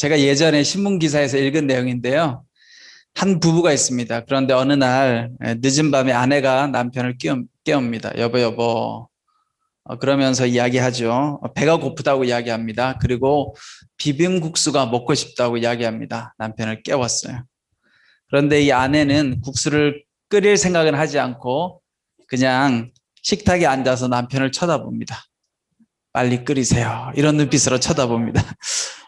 제가 예전에 신문 기사에서 읽은 내용인데요. 한 부부가 있습니다. 그런데 어느 날 에, 늦은 밤에 아내가 남편을 깨웁, 깨웁니다. 여보 여보. 어, 그러면서 이야기하죠. 어, 배가 고프다고 이야기합니다. 그리고 비빔국수가 먹고 싶다고 이야기합니다. 남편을 깨웠어요. 그런데 이 아내는 국수를 끓일 생각은 하지 않고 그냥 식탁에 앉아서 남편을 쳐다봅니다. 빨리 끓이세요. 이런 눈빛으로 쳐다봅니다.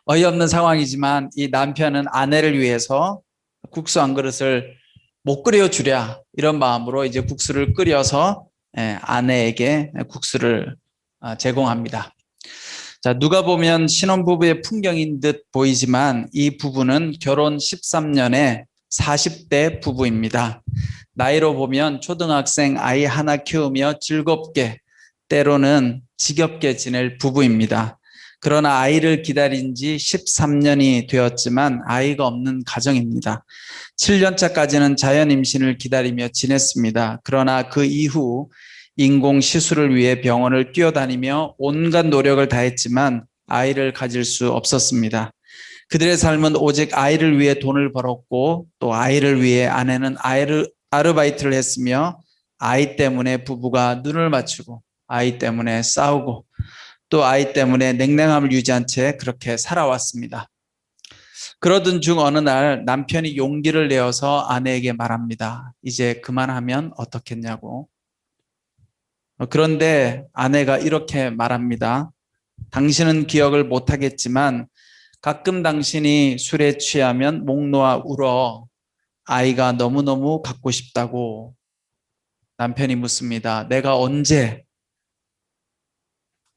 어이없는 상황이지만 이 남편은 아내를 위해서 국수 한 그릇을 못 끓여 주랴 이런 마음으로 이제 국수를 끓여서 예, 아내에게 국수를 아, 제공합니다. 자, 누가 보면 신혼부부의 풍경인 듯 보이지만 이 부부는 결혼 13년에 40대 부부입니다. 나이로 보면 초등학생 아이 하나 키우며 즐겁게 때로는 지겹게 지낼 부부입니다. 그러나 아이를 기다린 지 13년이 되었지만 아이가 없는 가정입니다. 7년 차까지는 자연 임신을 기다리며 지냈습니다. 그러나 그 이후 인공 시술을 위해 병원을 뛰어다니며 온갖 노력을 다했지만 아이를 가질 수 없었습니다. 그들의 삶은 오직 아이를 위해 돈을 벌었고 또 아이를 위해 아내는 아이를 아르바이트를 했으며 아이 때문에 부부가 눈을 맞추고 아이 때문에 싸우고 또 아이 때문에 냉랭함을 유지한 채 그렇게 살아왔습니다. 그러던 중 어느 날 남편이 용기를 내어서 아내에게 말합니다. 이제 그만하면 어떻겠냐고. 그런데 아내가 이렇게 말합니다. 당신은 기억을 못하겠지만 가끔 당신이 술에 취하면 목 놓아 울어 아이가 너무너무 갖고 싶다고 남편이 묻습니다. 내가 언제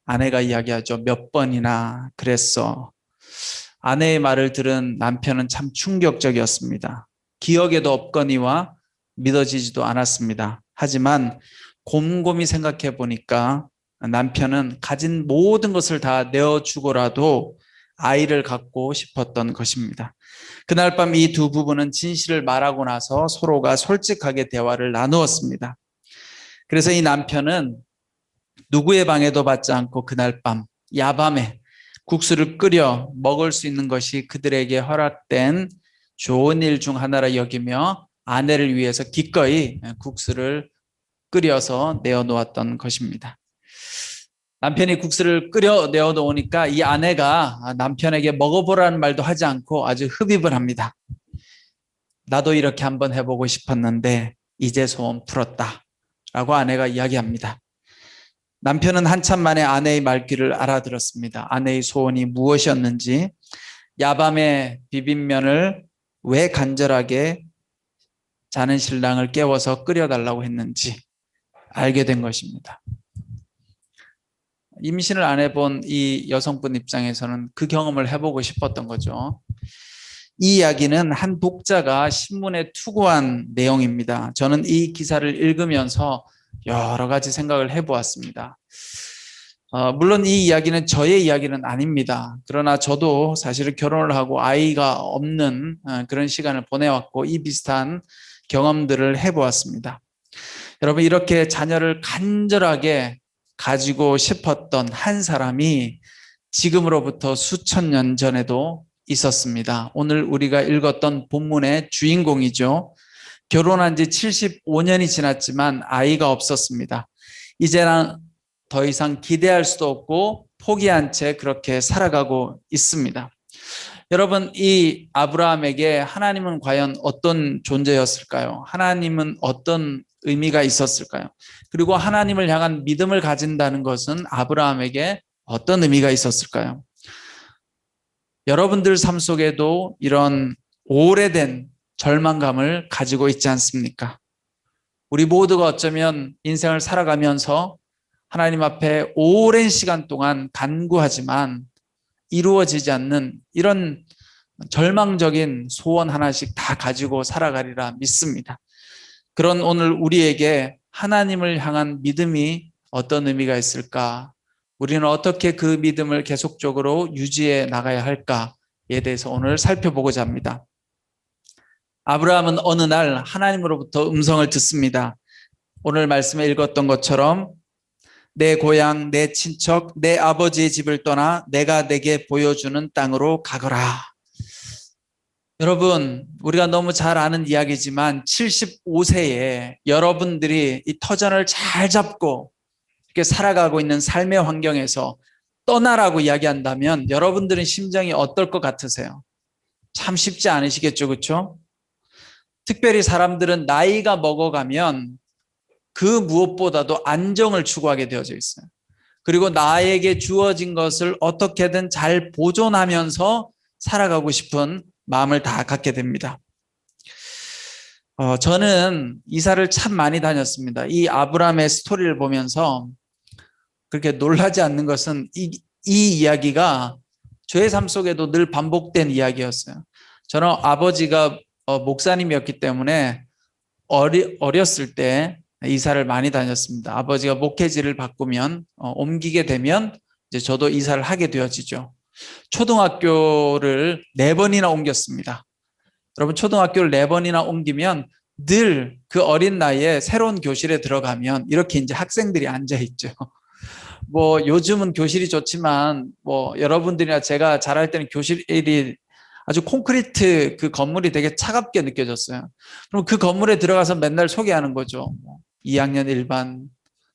아내가 이야기하죠. 몇 번이나 그랬어. 아내의 말을 들은 남편은 참 충격적이었습니다. 기억에도 없거니와 믿어지지도 않았습니다. 하지만 곰곰이 생각해 보니까 남편은 가진 모든 것을 다 내어주고라도 아이를 갖고 싶었던 것입니다. 그날 밤 이 두 부부는 진실을 말하고 나서 서로가 솔직하게 대화를 나누었습니다. 그래서 이 남편은 누구의 방해도 받지 않고 그날 밤 야밤에 국수를 끓여 먹을 수 있는 것이 그들에게 허락된 좋은 일 중 하나라 여기며 아내를 위해서 기꺼이 국수를 끓여서 내어 놓았던 것입니다. 남편이 국수를 끓여 내어 놓으니까 이 아내가 남편에게 먹어보라는 말도 하지 않고 아주 흡입을 합니다. 나도 이렇게 한번 해보고 싶었는데 이제 소원 풀었다. 라고 아내가 이야기합니다. 남편은 한참 만에 아내의 말귀를 알아들었습니다. 아내의 소원이 무엇이었는지, 야밤에 비빔면을 왜 간절하게 자는 신랑을 깨워서 끓여달라고 했는지 알게 된 것입니다. 임신을 안 해본 이 여성분 입장에서는 그 경험을 해보고 싶었던 거죠. 이 이야기는 한 독자가 신문에 투고한 내용입니다. 저는 이 기사를 읽으면서 여러 가지 생각을 해보았습니다. 어, 물론 이 이야기는 저의 이야기는 아닙니다. 그러나 저도 사실은 결혼을 하고 아이가 없는 어, 그런 시간을 보내왔고 이 비슷한 경험들을 해보았습니다. 여러분 이렇게 자녀를 간절하게 가지고 싶었던 한 사람이 지금으로부터 수천 년 전에도 있었습니다. 오늘 우리가 읽었던 본문의 주인공이죠. 결혼한 지 75년이 지났지만 아이가 없었습니다. 이제는 더 이상 기대할 수도 없고 포기한 채 그렇게 살아가고 있습니다. 여러분, 이 아브라함에게 하나님은 과연 어떤 존재였을까요? 하나님은 어떤 의미가 있었을까요? 그리고 하나님을 향한 믿음을 가진다는 것은 아브라함에게 어떤 의미가 있었을까요? 여러분들 삶 속에도 이런 오래된 절망감을 가지고 있지 않습니까? 우리 모두가 어쩌면 인생을 살아가면서 하나님 앞에 오랜 시간 동안 간구하지만 이루어지지 않는 이런 절망적인 소원 하나씩 다 가지고 살아가리라 믿습니다. 그런 오늘 우리에게 하나님을 향한 믿음이 어떤 의미가 있을까? 우리는 어떻게 그 믿음을 계속적으로 유지해 나가야 할까에 대해서 오늘 살펴보고자 합니다. 아브라함은 어느 날 하나님으로부터 음성을 듣습니다. 오늘 말씀에 읽었던 것처럼 내 고향, 내 친척, 내 아버지의 집을 떠나 내가 내게 보여주는 땅으로 가거라. 여러분, 우리가 너무 잘 아는 이야기지만 75세에 여러분들이 이 터전을 잘 잡고 이렇게 살아가고 있는 삶의 환경에서 떠나라고 이야기한다면 여러분들은 심정이 어떨 것 같으세요? 참 쉽지 않으시겠죠, 그렇죠? 특별히 사람들은 나이가 먹어가면 그 무엇보다도 안정을 추구하게 되어져 있어요. 그리고 나에게 주어진 것을 어떻게든 잘 보존하면서 살아가고 싶은 마음을 다 갖게 됩니다. 어, 저는 이사를 참 많이 다녔습니다. 이 아브라함의 스토리를 보면서 그렇게 놀라지 않는 것은 이, 이 이야기가 저의 삶 속에도 늘 반복된 이야기였어요. 저는 아버지가 어, 목사님이었기 때문에 어리, 어렸을 때 이사를 많이 다녔습니다. 아버지가 목회지를 바꾸면 어, 옮기게 되면 이제 저도 이사를 하게 되어지죠. 초등학교를 네 번이나 옮겼습니다. 여러분 초등학교를 네 번이나 옮기면 늘 그 어린 나이에 새로운 교실에 들어가면 이렇게 이제 학생들이 앉아 있죠. 뭐 요즘은 교실이 좋지만 뭐 여러분들이나 제가 잘할 때는 교실이 아주 콘크리트 그 건물이 되게 차갑게 느껴졌어요. 그럼 그 건물에 들어가서 맨날 소개하는 거죠. 2학년 일반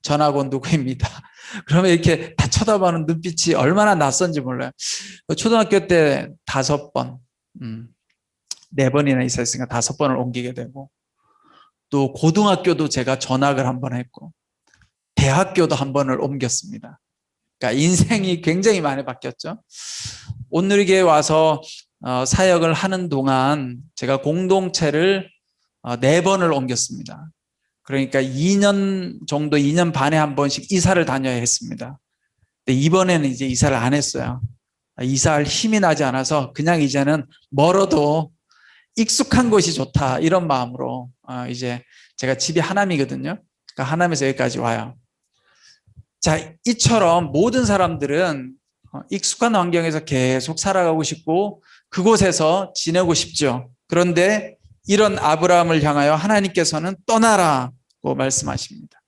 전학온 누구입니다. 그러면 이렇게 다 쳐다보는 눈빛이 얼마나 낯선지 몰라요. 초등학교 때 다섯 번, 음, 네 번이나 있었으니까 다섯 번을 옮기게 되고, 또 고등학교도 제가 전학을 한 번 했고, 대학교도 한 번을 옮겼습니다. 그러니까 인생이 굉장히 많이 바뀌었죠. 온누리교에 와서 어, 사역을 하는 동안 제가 공동체를 어, 네 번을 옮겼습니다. 그러니까 2년 정도, 2년 반에 한 번씩 이사를 다녀야 했습니다. 근데 이번에는 이제 이사를 안 했어요. 이사할 힘이 나지 않아서 그냥 이제는 멀어도 익숙한 곳이 좋다 이런 마음으로 어, 이제 제가 집이 하남이거든요. 그러니까 하남에서 여기까지 와요. 자, 이처럼 모든 사람들은 어, 익숙한 환경에서 계속 살아가고 싶고 그곳에서 지내고 싶죠. 그런데 이런 아브라함을 향하여 하나님께서는 떠나라고 말씀하십니다.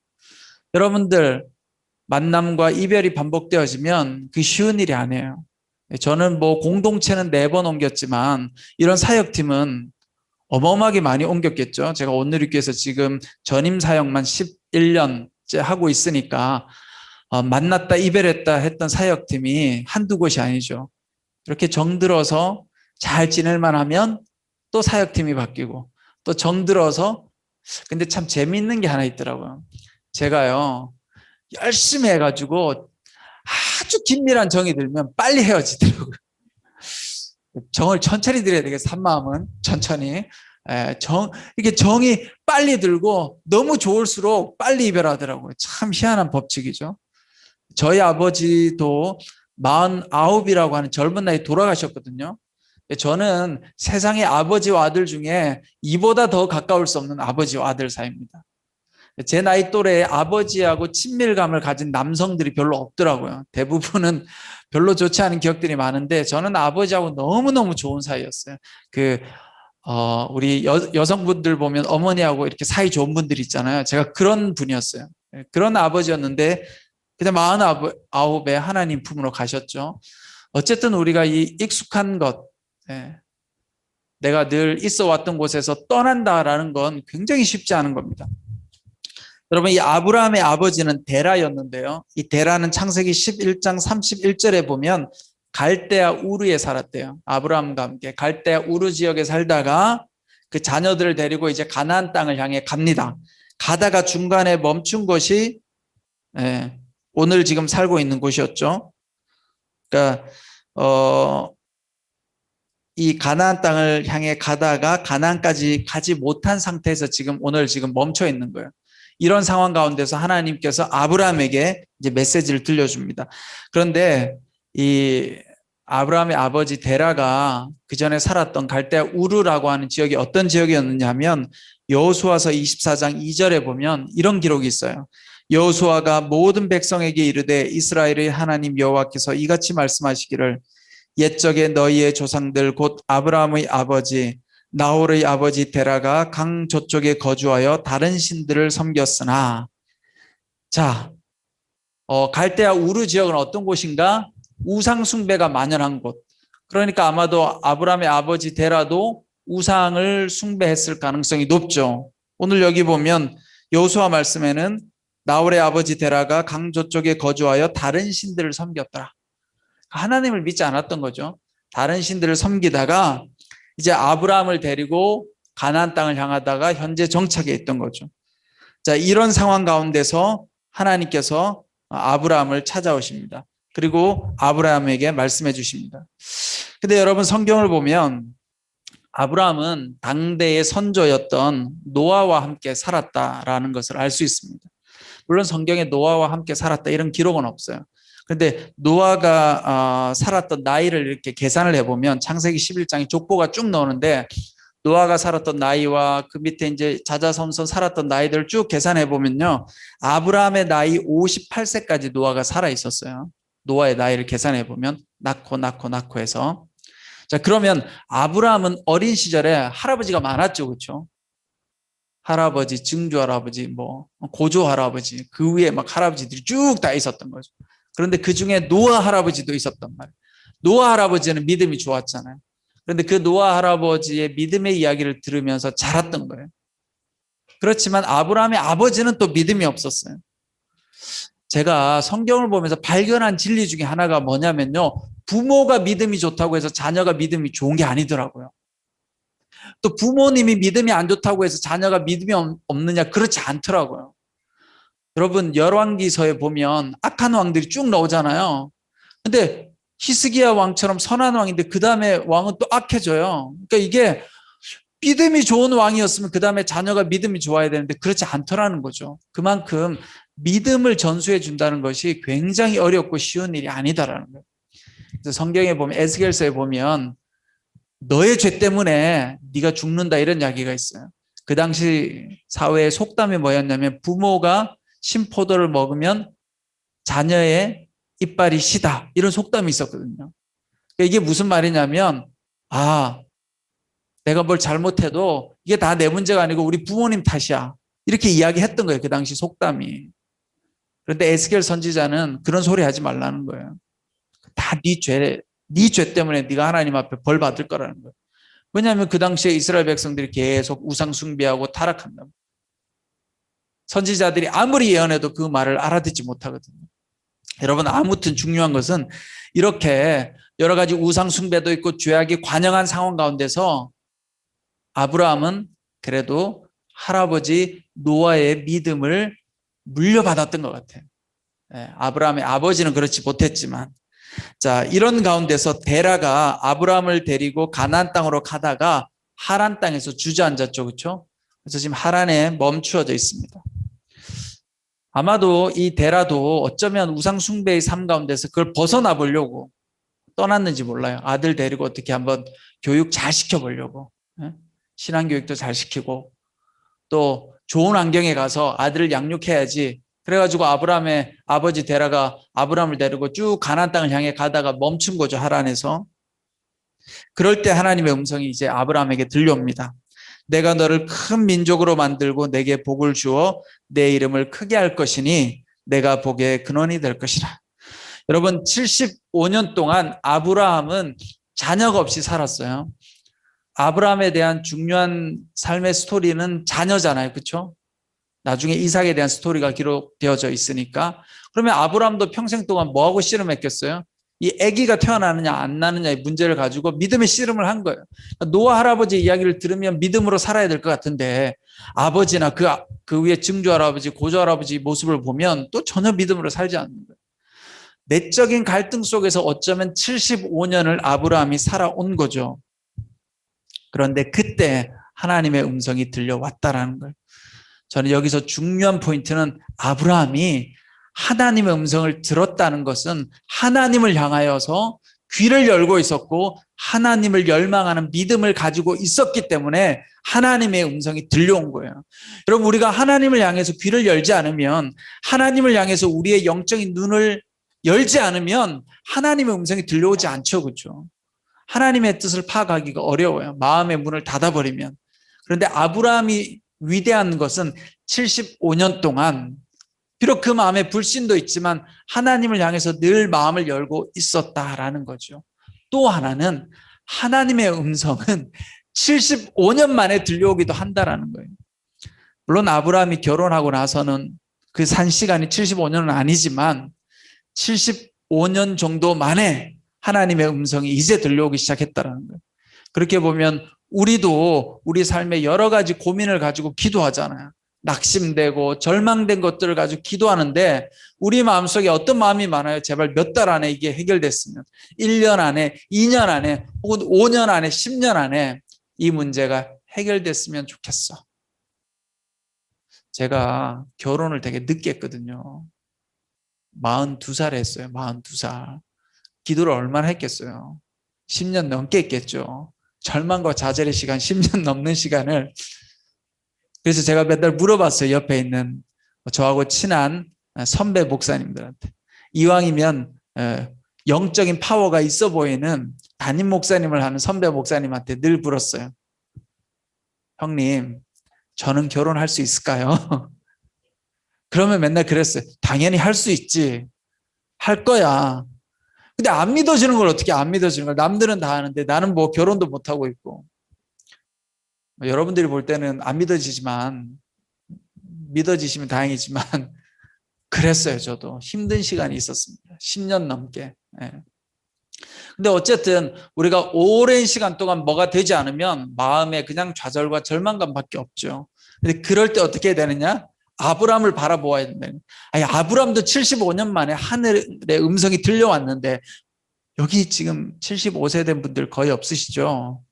여러분들 만남과 이별이 반복되어지면 그 쉬운 일이 아니에요. 저는 뭐 공동체는 네 번 옮겼지만 이런 사역팀은 어마어마하게 많이 옮겼겠죠. 제가 오늘리교에서 지금 전임 사역만 11년째 하고 있으니까 어, 만났다 이별했다 했던 사역팀이 한두 곳이 아니죠. 이렇게 정들어서 잘 지낼만 하면 또 사역팀이 바뀌고 또 정들어서 근데 참 재미있는 게 하나 있더라고요. 제가요 열심히 해가지고 아주 긴밀한 정이 들면 빨리 헤어지더라고요. 정을 천천히 들여야 되겠어. 한 마음은 천천히. 에, 정 이렇게 정이 빨리 들고 너무 좋을수록 빨리 이별하더라고요. 참 희한한 법칙이죠. 저희 아버지도 49이라고 하는 젊은 나이 돌아가셨거든요. 저는 세상의 아버지와 아들 중에 이보다 더 가까울 수 없는 아버지와 아들 사이입니다. 제 나이 또래에 아버지하고 친밀감을 가진 남성들이 별로 없더라고요. 대부분은 별로 좋지 않은 기억들이 많은데 저는 아버지하고 너무너무 좋은 사이였어요. 그, 어, 우리 여, 여성분들 보면 어머니하고 이렇게 사이 좋은 분들 있잖아요. 제가 그런 분이었어요. 그런 아버지였는데 그냥 마흔아홉에 하나님 품으로 가셨죠. 어쨌든 우리가 이 익숙한 것, 예. 내가 늘 있어 왔던 곳에서 떠난다라는 건 굉장히 쉽지 않은 겁니다. 여러분, 이 아브라함의 아버지는 데라였는데요. 이 데라는 창세기 11장 31절에 보면 갈대아 우르에 살았대요. 아브라함과 함께 갈대아 우르 지역에 살다가 그 자녀들을 데리고 이제 가나안 땅을 향해 갑니다. 가다가 중간에 멈춘 곳이 예, 오늘 지금 살고 있는 곳이었죠. 그러니까 어, 이 가나안 땅을 향해 가다가 가나안까지 가지 못한 상태에서 지금 오늘 지금 멈춰 있는 거예요. 이런 상황 가운데서 하나님께서 아브라함에게 이제 메시지를 들려줍니다. 그런데 이 아브라함의 아버지 데라가 그 전에 살았던 갈대아 우르라고 하는 지역이 어떤 지역이었느냐 하면 여호수아서 24장 2절에 보면 이런 기록이 있어요. 여호수아가 모든 백성에게 이르되 이스라엘의 하나님 여호와께서 이같이 말씀하시기를 옛적에 너희의 조상들 곧 아브라함의 아버지 나홀의 아버지 데라가 강 저쪽에 거주하여 다른 신들을 섬겼으나 자 어, 갈대아 우르 지역은 어떤 곳인가 우상 숭배가 만연한 곳 그러니까 아마도 아브라함의 아버지 데라도 우상을 숭배했을 가능성이 높죠. 오늘 여기 보면 여호수아 말씀에는 나홀의 아버지 데라가 강조 쪽에 거주하여 다른 신들을 섬겼더라. 하나님을 믿지 않았던 거죠. 다른 신들을 섬기다가 이제 아브라함을 데리고 가나안 땅을 향하다가 현재 정착해 있던 거죠. 자, 이런 상황 가운데서 하나님께서 아브라함을 찾아오십니다. 그리고 아브라함에게 말씀해 주십니다. 근데 여러분 성경을 보면 아브라함은 당대의 선조였던 노아와 함께 살았다라는 것을 알 수 있습니다. 물론 성경에 노아와 함께 살았다 이런 기록은 없어요. 그런데 노아가 어, 살았던 나이를 이렇게 계산을 해보면 창세기 11장에 족보가 쭉 나오는데 노아가 살았던 나이와 그 밑에 이제 자자손손 살았던 나이들을 쭉 계산해 보면요. 아브라함의 나이 58세까지 노아가 살아 있었어요. 노아의 나이를 계산해 보면 낳고 낳고 낳고 해서 자 그러면 아브라함은 어린 시절에 할아버지가 많았죠, 그렇죠? 할아버지, 증조 할아버지, 뭐 고조 할아버지 그 위에 막 할아버지들이 쭉 다 있었던 거죠. 그런데 그 중에 노아 할아버지도 있었단 말이에요. 노아 할아버지는 믿음이 좋았잖아요. 그런데 그 노아 할아버지의 믿음의 이야기를 들으면서 자랐던 거예요. 그렇지만 아브라함의 아버지는 또 믿음이 없었어요. 제가 성경을 보면서 발견한 진리 중에 하나가 뭐냐면요. 부모가 믿음이 좋다고 해서 자녀가 믿음이 좋은 게 아니더라고요. 또 부모님이 믿음이 안 좋다고 해서 자녀가 믿음이 없느냐 그렇지 않더라고요. 여러분 열왕기서에 보면 악한 왕들이 쭉 나오잖아요. 근데 히스기야 왕처럼 선한 왕인데 그 다음에 왕은 또 악해져요. 그러니까 이게 믿음이 좋은 왕이었으면 그 다음에 자녀가 믿음이 좋아야 되는데 그렇지 않더라는 거죠. 그만큼 믿음을 전수해 준다는 것이 굉장히 어렵고 쉬운 일이 아니다라는 거예요. 그래서 성경에 보면 에스겔서에 보면 너의 죄 때문에 네가 죽는다 이런 이야기가 있어요. 그 당시 사회의 속담이 뭐였냐면 부모가 신포도를 먹으면 자녀의 이빨이 시다 이런 속담이 있었거든요. 그러니까 이게 무슨 말이냐면 아 내가 뭘 잘못해도 이게 다 내 문제가 아니고 우리 부모님 탓이야 이렇게 이야기했던 거예요 그 당시 속담이. 그런데 에스겔 선지자는 그런 소리 하지 말라는 거예요. 다 네 죄, 네 죄 때문에 네가 하나님 앞에 벌 받을 거라는 거예요. 왜냐하면 그 당시에 이스라엘 백성들이 계속 우상 숭배하고 타락한다. 선지자들이 아무리 예언해도 그 말을 알아듣지 못하거든요. 여러분 아무튼 중요한 것은 이렇게 여러 가지 우상 숭배도 있고 죄악이 관영한 상황 가운데서 아브라함은 그래도 할아버지 노아의 믿음을 물려받았던 것 같아요. 예, 아브라함의 아버지는 그렇지 못했지만 자 이런 가운데서 데라가 아브라함을 데리고 가나안 땅으로 가다가 하란 땅에서 주저앉았죠, 그렇죠? 그래서 지금 하란에 멈추어져 있습니다. 아마도 이 데라도 어쩌면 우상 숭배의 삶 가운데서 그걸 벗어나 보려고 떠났는지 몰라요. 아들 데리고 어떻게 한번 교육 잘 시켜보려고 예? 신앙 교육도 잘 시키고 또 좋은 환경에 가서 아들을 양육해야지. 그래가지고 아브라함의 아버지 데라가 아브라함을 데리고 쭉 가나안 땅을 향해 가다가 멈춘 거죠 하란에서. 그럴 때 하나님의 음성이 이제 아브라함에게 들려옵니다. 내가 너를 큰 민족으로 만들고 내게 복을 주어 내 이름을 크게 할 것이니 내가 복의 근원이 될 것이라. 여러분 75년 동안 아브라함은 자녀가 없이 살았어요. 아브라함에 대한 중요한 삶의 스토리는 자녀잖아요. 그렇죠? 나중에 이삭에 대한 스토리가 기록되어져 있으니까 그러면 아브라함도 평생 동안 뭐하고 씨름했겠어요? 이 아기가 태어나느냐 안 나느냐의 문제를 가지고 믿음의 씨름을 한 거예요. 노아 할아버지 이야기를 들으면 믿음으로 살아야 될 것 같은데 아버지나 그, 그 위에 증조 할아버지, 고조 할아버지 모습을 보면 또 전혀 믿음으로 살지 않는 거예요. 내적인 갈등 속에서 어쩌면 75년을 아브라함이 살아온 거죠. 그런데 그때 하나님의 음성이 들려왔다라는 걸. 저는 여기서 중요한 포인트는 아브라함이 하나님의 음성을 들었다는 것은 하나님을 향하여서 귀를 열고 있었고 하나님을 열망하는 믿음을 가지고 있었기 때문에 하나님의 음성이 들려온 거예요. 여러분 우리가 하나님을 향해서 귀를 열지 않으면 하나님을 향해서 우리의 영적인 눈을 열지 않으면 하나님의 음성이 들려오지 않죠. 그렇죠? 하나님의 뜻을 파악하기가 어려워요. 마음의 문을 닫아버리면. 그런데 아브라함이 위대한 것은 75년 동안 비록 그 마음에 불신도 있지만 하나님을 향해서 늘 마음을 열고 있었다라는 거죠. 또 하나는 하나님의 음성은 75년 만에 들려오기도 한다라는 거예요. 물론 아브라함이 결혼하고 나서는 그 산 시간이 75년은 아니지만 75년 정도 만에 하나님의 음성이 이제 들려오기 시작했다라는 거예요. 그렇게 보면 우리도 우리 삶에 여러 가지 고민을 가지고 기도하잖아요. 낙심되고 절망된 것들을 가지고 기도하는데 우리 마음속에 어떤 마음이 많아요? 제발 몇 달 안에 이게 해결됐으면 1년 안에 2년 안에 혹은 5년 안에 10년 안에 이 문제가 해결됐으면 좋겠어. 제가 결혼을 되게 늦게 했거든요. 42살에 했어요. 42살. 기도를 얼마나 했겠어요? 10년 넘게 했겠죠. 절망과 좌절의 시간 10년 넘는 시간을 그래서 제가 맨날 물어봤어요. 옆에 있는 저하고 친한 선배 목사님들한테 이왕이면 에, 영적인 파워가 있어 보이는 담임 목사님을 하는 선배 목사님한테 늘 물었어요. 형님, 저는 결혼할 수 있을까요? 그러면 맨날 그랬어요. 당연히 할 수 있지. 할 거야. 근데 안 믿어지는 걸 어떻게 안 믿어지는 걸 남들은 다 하는데 나는 뭐 결혼도 못 하고 있고. 뭐 여러분들이 볼 때는 안 믿어지지만 믿어지시면 다행이지만 그랬어요. 저도 힘든 시간이 있었습니다. 10년 넘게. 예. 근데 어쨌든 우리가 오랜 시간 동안 뭐가 되지 않으면 마음에 그냥 좌절과 절망감밖에 없죠. 근데 그럴 때 어떻게 해야 되느냐? 아브람을 바라보아야 된다. 아니 아브람도 75년 만에 하늘의 음성이 들려왔는데 여기 지금 75세 된 분들 거의 없으시죠?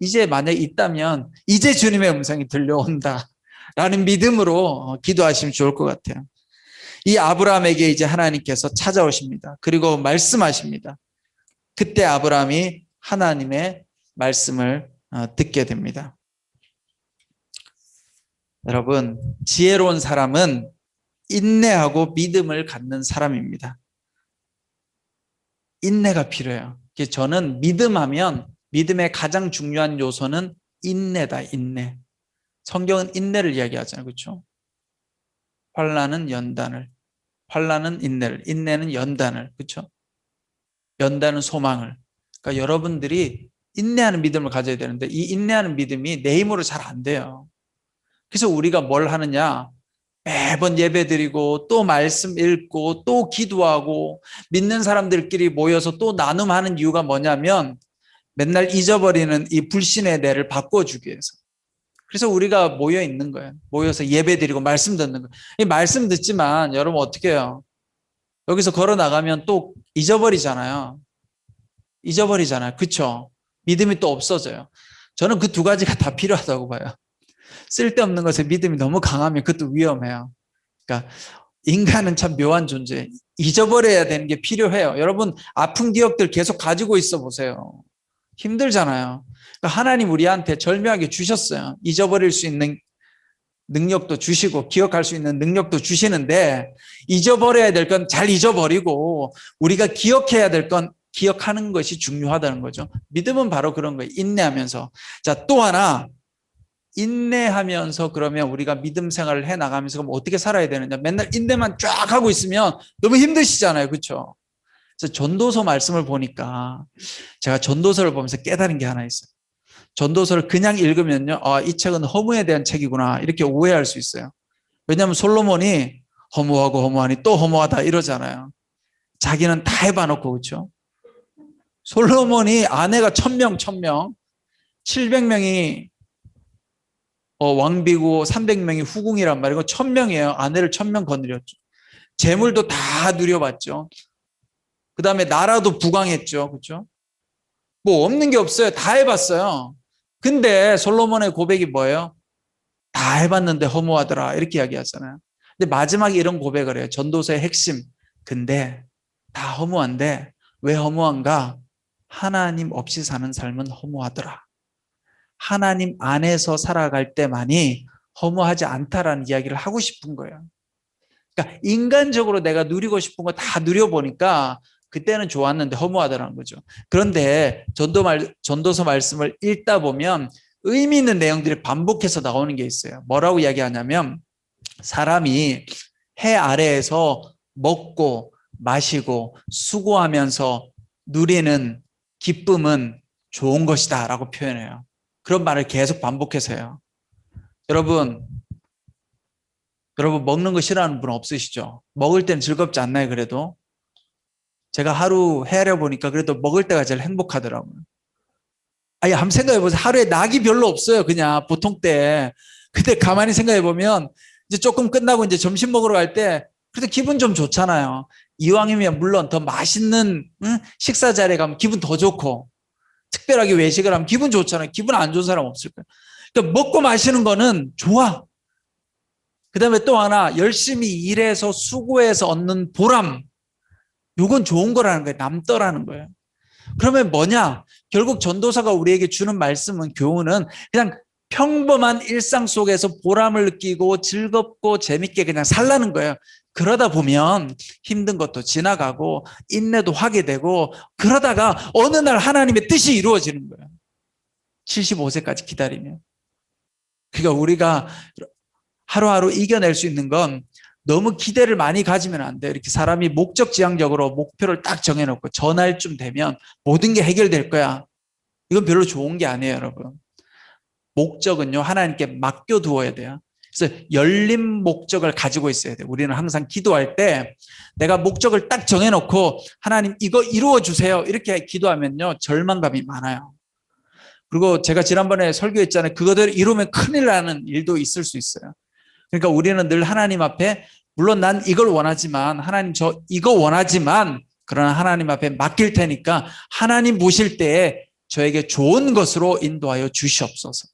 이제 만약 있다면 이제 주님의 음성이 들려온다. 라는 믿음으로 기도하시면 좋을 것 같아요. 이 아브라함에게 이제 하나님께서 찾아오십니다. 그리고 말씀하십니다. 그때 아브라함이 하나님의 말씀을 어, 듣게 됩니다. 여러분, 지혜로운 사람은 인내하고 믿음을 갖는 사람입니다. 인내가 필요해요. 저는 믿음하면 믿음의 가장 중요한 요소는 인내다, 인내. 성경은 인내를 이야기하잖아요. 그렇죠? 환란은 연단을, 환란은 인내를, 인내는 연단을. 그렇죠? 연단은 소망을. 그러니까 여러분들이 인내하는 믿음을 가져야 되는데 이 인내하는 믿음이 내 힘으로 잘 안 돼요. 그래서 우리가 뭘 하느냐? 매번 예배 드리고 또 말씀 읽고 또 기도하고 믿는 사람들끼리 모여서 또 나눔하는 이유가 뭐냐면 맨날 잊어버리는 이 불신의 내를 바꿔주기 위해서. 그래서 우리가 모여 있는 거예요. 모여서 예배 드리고 말씀 듣는 거예요. 이 말씀 듣지만 여러분 어떻게 해요? 여기서 걸어 나가면 또 잊어버리잖아요. 잊어버리잖아요. 그쵸? 믿음이 또 없어져요. 저는 그 두 가지가 다 필요하다고 봐요. 쓸데없는 것에 믿음이 너무 강하면 그것도 위험해요. 그러니까 인간은 참 묘한 존재. 잊어버려야 되는 게 필요해요. 여러분 아픈 기억들 계속 가지고 있어 보세요. 힘들잖아요. 그러니까 하나님 우리한테 절묘하게 주셨어요. 잊어버릴 수 있는 능력도 주시고 기억할 수 있는 능력도 주시는데 잊어버려야 될 건 잘 잊어버리고 우리가 기억해야 될 건 기억하는 것이 중요하다는 거죠. 믿음은 바로 그런 거예요. 인내하면서. 자, 또 하나 인내하면서 그러면 우리가 믿음 생활을 해 나가면서 그럼 어떻게 살아야 되느냐? 맨날 인내만 쫙 하고 있으면 너무 힘드시잖아요. 그렇죠? 그래서 전도서 말씀을 보니까 제가 전도서를 보면서 깨달은 게 하나 있어요. 전도서를 그냥 읽으면요. 아, 이 책은 허무에 대한 책이구나. 이렇게 오해할 수 있어요. 왜냐하면 솔로몬이 허무하고 허무하니 또 허무하다 이러잖아요. 자기는 다 해봐놓고 그렇죠. 솔로몬이 아내가 천명 천명 700명이 어, 왕비고 300명이 후궁이란 말이고 1000명이에요. 아내를 1000명 건드렸죠. 재물도 다 누려봤죠. 그 다음에 나라도 부강했죠. 그렇죠? 뭐 없는 게 없어요. 다 해봤어요. 근데 솔로몬의 고백이 뭐예요? 다 해봤는데 허무하더라. 이렇게 이야기하잖아요. 근데 마지막에 이런 고백을 해요. 전도서의 핵심. 근데 다 허무한데 왜 허무한가? 하나님 없이 사는 삶은 허무하더라. 하나님 안에서 살아갈 때만이 허무하지 않다라는 이야기를 하고 싶은 거예요. 그러니까 인간적으로 내가 누리고 싶은 거 다 누려보니까 그때는 좋았는데 허무하다는 거죠. 그런데 전도 말, 전도서 말씀을 읽다 보면 의미 있는 내용들이 반복해서 나오는 게 있어요. 뭐라고 이야기하냐면 사람이 해 아래에서 먹고 마시고 수고하면서 누리는 기쁨은 좋은 것이다 라고 표현해요. 그런 말을 계속 반복해서 해요. 여러분, 여러분 먹는 거 싫어하는 분 없으시죠? 먹을 때는 즐겁지 않나요, 그래도? 제가 하루 헤아려 보니까 그래도 먹을 때가 제일 행복하더라고요. 아니, 한번 생각해 보세요. 하루에 낙이 별로 없어요, 그냥 보통 때. 근데 가만히 생각해 보면 이제 조금 끝나고 이제 점심 먹으러 갈 때 그래도 기분 좀 좋잖아요. 이왕이면 물론 더 맛있는 응? 식사 자리에 가면 기분 더 좋고 특별하게 외식을 하면 기분 좋잖아요. 기분 안 좋은 사람 없을 거예요. 그러니까 먹고 마시는 거는 좋아. 그 다음에 또 하나 열심히 일해서 수고해서 얻는 보람. 요건 좋은 거라는 거예요. 남더라는 거예요. 그러면 뭐냐? 결국 전도사가 우리에게 주는 말씀은 교훈은 그냥 평범한 일상 속에서 보람을 느끼고 즐겁고 재밌게 그냥 살라는 거예요. 그러다 보면 힘든 것도 지나가고 인내도 하게 되고 그러다가 어느 날 하나님의 뜻이 이루어지는 거예요. 75세까지 기다리면. 그러니까 우리가 하루하루 이겨낼 수 있는 건 너무 기대를 많이 가지면 안 돼요. 이렇게 사람이 목적지향적으로 목표를 딱 정해놓고 전날쯤 되면 모든 게 해결될 거야. 이건 별로 좋은 게 아니에요, 여러분. 목적은요, 하나님께 맡겨두어야 돼요. 그래서 열린 목적을 가지고 있어야 돼요. 우리는 항상 기도할 때 내가 목적을 딱 정해놓고 하나님 이거 이루어 주세요. 이렇게 기도하면요, 절망감이 많아요. 그리고 제가 지난번에 설교했잖아요. 그거대로 이루면 큰일 나는 일도 있을 수 있어요. 그러니까 우리는 늘 하나님 앞에 물론 난 이걸 원하지만 하나님 저 이거 원하지만 그러나 하나님 앞에 맡길 테니까 하나님 보실 때에 저에게 좋은 것으로 인도하여 주시옵소서.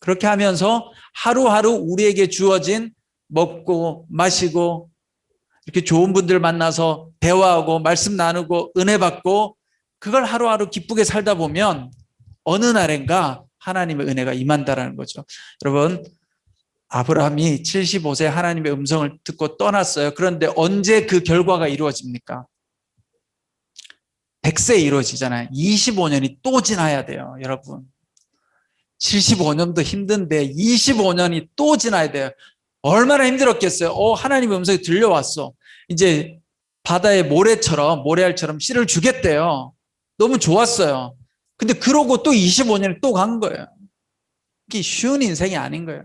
그렇게 하면서 하루하루 우리에게 주어진 먹고 마시고 이렇게 좋은 분들 만나서 대화하고 말씀 나누고 은혜 받고 그걸 하루하루 기쁘게 살다 보면 어느 날엔가 하나님의 은혜가 임한다라는 거죠. 여러분 아브라함이 75세 하나님의 음성을 듣고 떠났어요. 그런데 언제 그 결과가 이루어집니까? 100세 이루어지잖아요. 25년이 또 지나야 돼요, 여러분. 75년도 힘든데 25년이 또 지나야 돼요. 얼마나 힘들었겠어요. 어, 하나님의 음성이 들려왔어. 이제 바다의 모래처럼, 모래알처럼 씨를 주겠대요. 너무 좋았어요. 근데 그러고 또 25년이 또간 거예요. 이게 쉬운 인생이 아닌 거예요.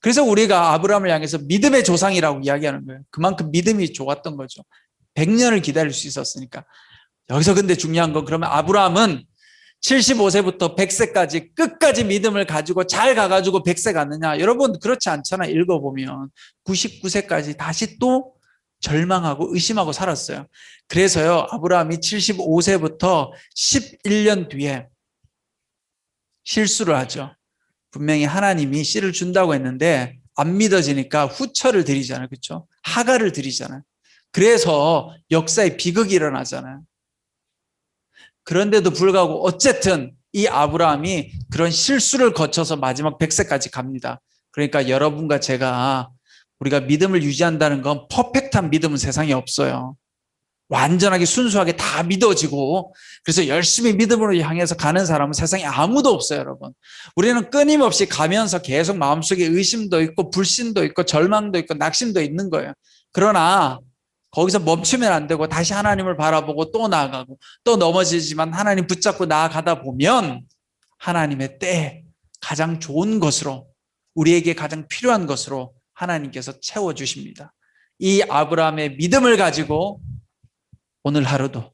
그래서 우리가 아브라함을 향해서 믿음의 조상이라고 이야기하는 거예요. 그만큼 믿음이 좋았던 거죠. 100년을 기다릴 수 있었으니까. 여기서 근데 중요한 건 그러면 아브라함은 75세부터 100세까지 끝까지 믿음을 가지고 잘 가가지고 100세 갔느냐? 여러분 그렇지 않잖아. 읽어보면 99세까지 다시 또 절망하고 의심하고 살았어요. 그래서요 아브라함이 75세부터 11년 뒤에 실수를 하죠. 분명히 하나님이 씨를 준다고 했는데 안 믿어지니까 후처를 드리잖아요. 그렇죠? 하가를 드리잖아요. 그래서 역사의 비극이 일어나잖아요. 그런데도 불구하고 어쨌든 이 아브라함이 그런 실수를 거쳐서 마지막 100세까지 갑니다. 그러니까 여러분과 제가 우리가 믿음을 유지한다는 건 퍼펙트한 믿음은 세상에 없어요. 완전하게 순수하게 다 믿어지고 그래서 열심히 믿음으로 향해서 가는 사람은 세상에 아무도 없어요, 여러분. 우리는 끊임없이 가면서 계속 마음속에 의심도 있고 불신도 있고 절망도 있고 낙심도 있는 거예요. 그러나 거기서 멈추면 안 되고 다시 하나님을 바라보고 또 나아가고 또 넘어지지만 하나님 붙잡고 나아가다 보면 하나님의 때 가장 좋은 것으로 우리에게 가장 필요한 것으로 하나님께서 채워 주십니다. 이 아브라함의 믿음을 가지고 오늘 하루도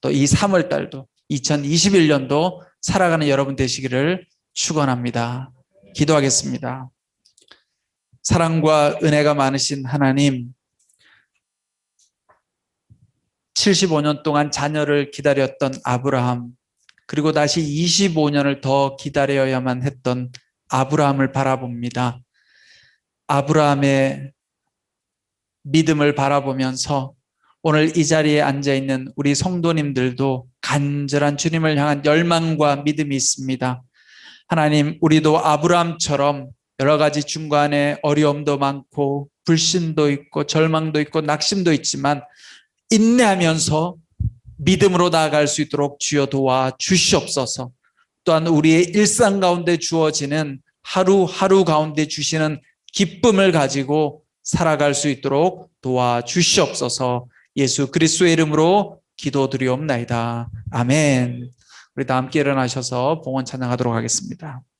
또 이 3월 달도 2021년도 살아가는 여러분 되시기를 축원합니다. 기도하겠습니다. 사랑과 은혜가 많으신 하나님 75년 동안 자녀를 기다렸던 아브라함 그리고 다시 25년을 더 기다려야만 했던 아브라함을 바라봅니다. 아브라함의 믿음을 바라보면서 오늘 이 자리에 앉아 있는 우리 성도님들도 간절한 주님을 향한 열망과 믿음이 있습니다. 하나님, 우리도 아브라함처럼 여러 가지 중간에 어려움도 많고 불신도 있고 절망도 있고 낙심도 있지만 인내하면서 믿음으로 나아갈 수 있도록 주여 도와 주시옵소서. 또한 우리의 일상 가운데 주어지는 하루하루 가운데 주시는 기쁨을 가지고 살아갈 수 있도록 도와 주시옵소서. 예수 그리스도의 이름으로 기도드리옵나이다. 아멘. 우리 다 함께 일어나셔서 봉헌 찬양하도록 하겠습니다.